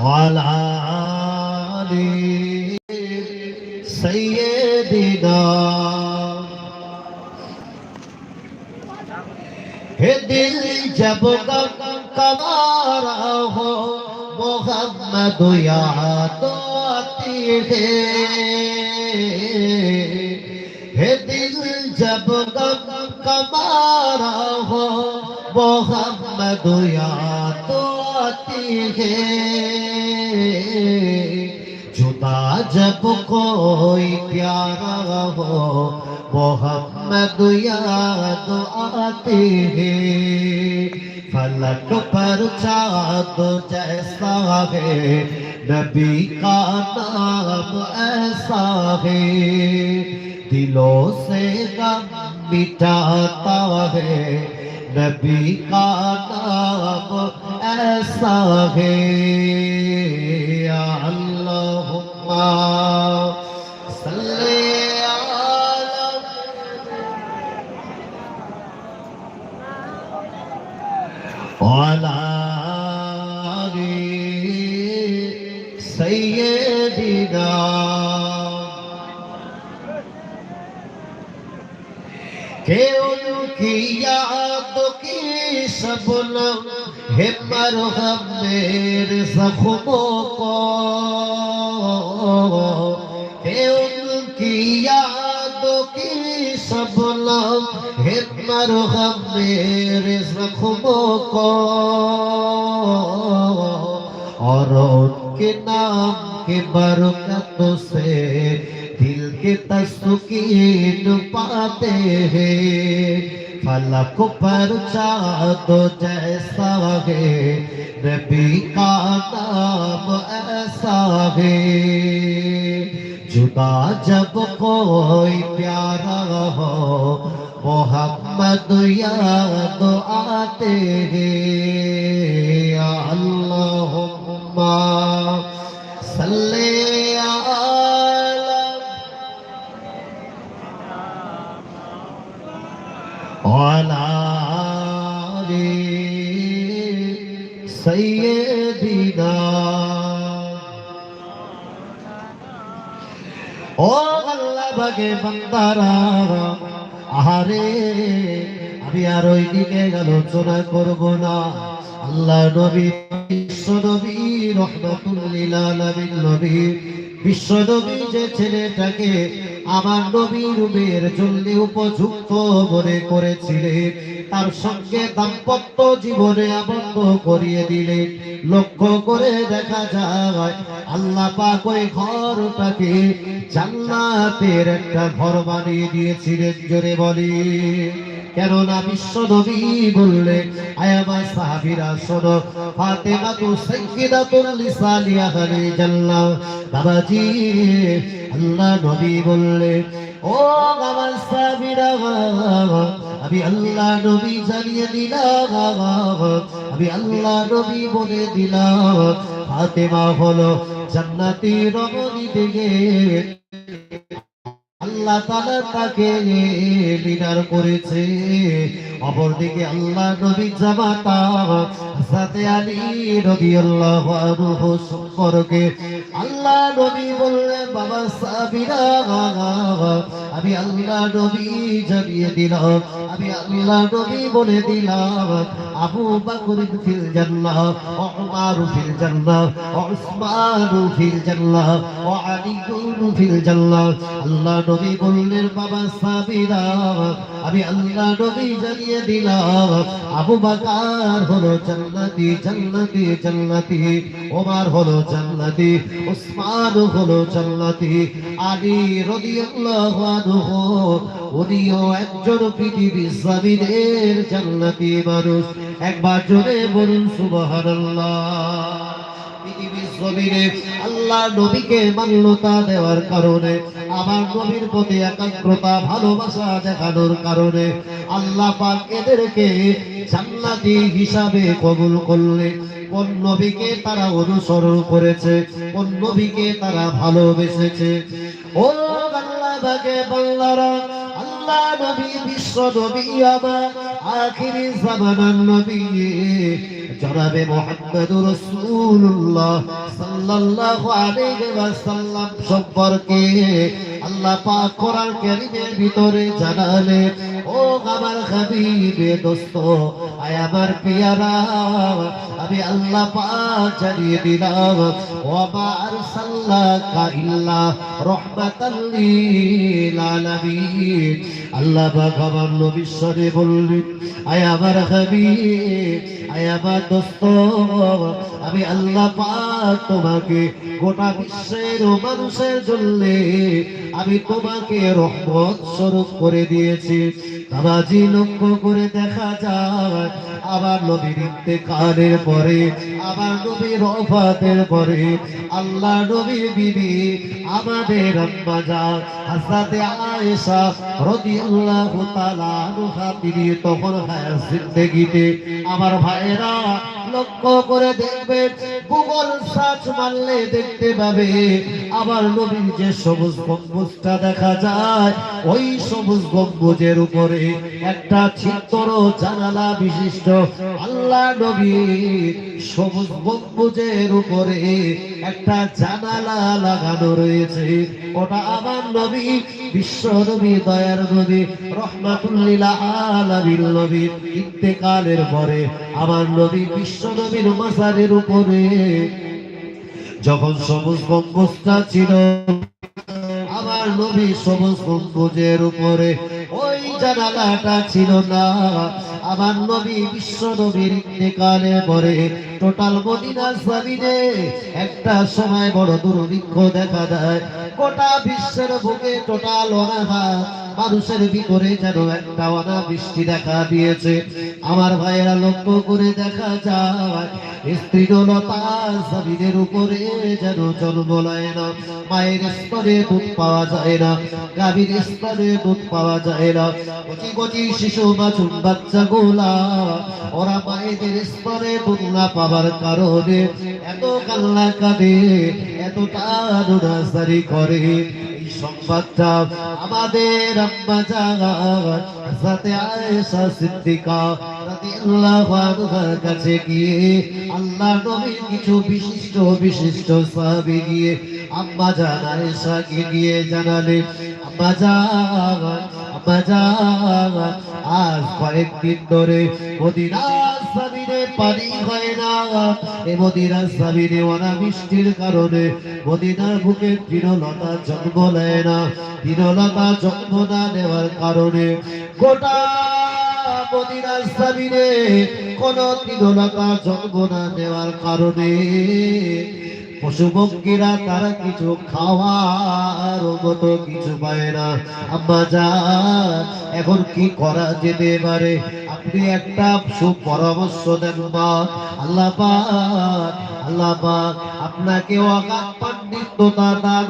وعلى ہے دل جب غم کمارا ہو، محمد یاد آتی ہے۔ دل جب غم کمارا ہو، محمد یاد ہوتی ہے۔ جدا جب کوئی پیارا ہو، محمد یاد آتی ہے۔ فلک پر چاند جیسا ہے، نبی کا نام ایسا ہے۔ دلوں سے غم مٹاتا ہے، نبی کا نام সাহে আল্লাহুম্মা সাল্লি আলা ওয়ালা আলি সাইয়্যিদিনা। কেউ কি ইয়াদ কি সবলম همر هم میرے زخموں کو کہ ان کی یادوں کی شبنم همر هم میرے زخموں کو اور ان کے نام کی برکت سے دل کے تسکین پاتے ہیں فلک پر چاند جیسا ہے، نبی کا نام ایسا ہے۔ جدا جب کوئی پیارا ہو، محمد یاد آتے ہیں۔ اللہم صلی সৈয়দিনা ও আল্লাহ, বাগে বান্দারা, আহারে, আমি আর ওই দিকে আলোচনা করব না। আল্লাহ নবী, বিশ্ব নবী রহমতুল্লিল নবী বিশ্ব নবী যে ছেলেটাকে আমার নবীর রূপের জন্য উপযুক্ত মনে করেছিলেন তার সঙ্গে দাম্পত্য জীবনে আবদ্ধ করিয়ে দিলে। লক্ষ্য করে দেখা যায়, আল্লাহ পাক ওই ঘরটাকে জান্নাতের একটা ঘর বানিয়ে দিয়েছিলেন, জোরে বলি। কেননা বিশ্ব নবী বললে আয়ামা সাহাবীরা, শোনো, ফাতেমা তু সাইয়্যিদাতুল লিসালিয়া জান্নাহ। বাবাজি, আল্লাহ নবী বললে ও আমার সাহাবীরা, আমি আল্লাহ নবী জানিয়ে দিলাম, আমি আল্লাহ নবী বলে দিলাম, ফাতেমা হলো জান্নাতি রমণী দিকে আল্লাহ তাআলা তাকে লিডার করেছে। অপরদিকে আল্লাহ নবী জামাতা আলী রাদিয়াল্লাহু আনহু সম্পর্কে আল্লাহ নবী বললেন, বাবা সাবিরা আমি আল্লাহ নবী জানিয়ে দিলাম, আমি আল্লাহ নবী বলে দিলাম আবু বকর ফিল জান্নাহ উমর ফিল জান্নাহ উসমান ফিল জান্নাহ, ও আলী ফিল জান্নাহ। আল্লাহ নবী বললেন, বাবা সাবিরা, আমি আল্লাহ নবী জানিয়ে দিলাম, আবু বকর হলো জান্নাতি জান্নাতি জান্নাতি, ওমর হলো জান্নাতি উসমান হলো জান্নাতি, আলী রাদিয়াল্লাহু আনহু, উনিও একজন পৃথিবীর জমিনের জান্নাতি মানুষ। একবার জোরে বলুন সুবহানাল্লাহ। আল্লাহ নবীকে মান্যতা দেওয়ার কারণে, আমার নবীর প্রতি একাগ্রতা, ভালোবাসা দেখানোর কারণে আল্লাহ পাক এদেরকে জান্নাতি হিসাবে কবুল করলে কোন নবীকে তারা অনুসরণ করেছে, কোন নবীকে তারা ভালোবেসেছে। ও বাগে বাংলারা আল্লাহ নবী বিশ্ব নবী আমার আখিরি জামানার নবী। জনাবে মোহাম্মদ রাসূলুল্লাহ সাল্লাল্লাহু আলাইহি ওয়াসাল্লাম সম্পর্কে আল্লাহ পাক কোরআন কারীমের ভিতরে জানালে, ও আমার হাবিবে দোস্ত আয় আমার পিয়ারা আমি আল্লাহ পাক জানিয়ে দিলাম ওয়া মা আরসালনাকা ইল্লা রাহমাতাল লিল আলামিন। আল্লাহ পাক আমার নবী সরে বললেন, আয় আমার হাবিব, আয় আমার দোস্ত, আমি আল্লাহ পাক তোমাকে গোটা বিশ্বের মানুষের জন্য, আমি তোমাকে রহমত স্বরূপ করে দিয়েছি। বাবাজি লক্ষ্য করে দেখা যায় আবার নবীর ইন্তেকালের পরে আবার নবীর ওফাতের পরে, আল্লাহ নবীর বিবি আমাদের আম্মা যান হযরতে আয়েশা রাদিয়াল্লাহু তাআলা তিনি তখন হায়াত জিন্দেগিতে আমার ভাইরা লক্ষ্য করে দেখবেন গুগল সার্চ মারলে দেখতে পাবে, আবার নবীর যে সবুজ গম্বুজটা দেখা যায়, ওই সবুজ গম্বুজের উপরে একটা ছিদ্র জানালা বিশিষ্ট। আল্লাহ নবীর সবুজ গম্বুজের উপরে একটা জানালা লাগানো রয়েছে। ওটা আমার নবী, বিশ্ব নবী, দয়ার নবী, রহমাতুল্লিল আলামিন নবীর ইন্তেকালের পরে আমার নবী বিশ্ব নবীর মাজারের উপরে। যখন সবুজ গম্বুজটা ছিল আমার নবী সবুজ গম্বুজের উপরে। ওই জানালাটা ছিল না আমার নবী বিশ্ব নবীর ইন্তেকালের পরে। টোটাল মদিনা জমিনে একটা সময় বড় দুর্ভিক্ষ দেখা দেয়। গোটা বিশ্বের বুকে টোটাল অনাহার মানুষের ভিতরে যেন একটা অনাবৃষ্টি দেখা দিয়েছে। আমার ভাইয়েরা লক্ষ্য করে দেখা যায় স্ত্রীলতা জমিনের উপরে যেন জন্ম লয় না। মায়ের স্তরে দুধ পাওয়া যায় না, গাভীর স্তরে দুধ পাওয়া যায় না। কচি কচি শিশু বাছুন বাচ্চা গোলা, ওরা মায়েদের স্তরে দুধ না পাওয়ার কারণে এত কান্না কাঁদে এত টানুনাসারি করে। সংবাদটা আমাদের আম্মা জান সাথে আয়েশা সিদ্দিকা কাছে গিয়ে আল্লাহ নবীর কিছু বিশিষ্ট বিশিষ্ট সাহাবী গিয়ে আম্মা জান আয়েশাকে গিয়ে জানালে আম্মা জান আম্মা জান আজ কয়েকদিন ধরে মদিনার জমিনে পানি হয় না। এ মদিনার জমিনে অনাবৃষ্টির কারণে মদিনার বুকে তৃণলতা জন্ম নেয় না। তৃণলতা জন্ম না নেওয়ার কারণে গোটা জন্ম না নেওয়ার কারণে পশু পক্ষীরা তারা কিছু খাওয়ার মতো কিছু পায় না। আম্মা যা এখন কি করা যেতে পারে? আপনি একটা সুপরামর্শ দেন আল্লাহ আল্লাহ আপনাকে অগাধ পাণ্ডিত্যতা দান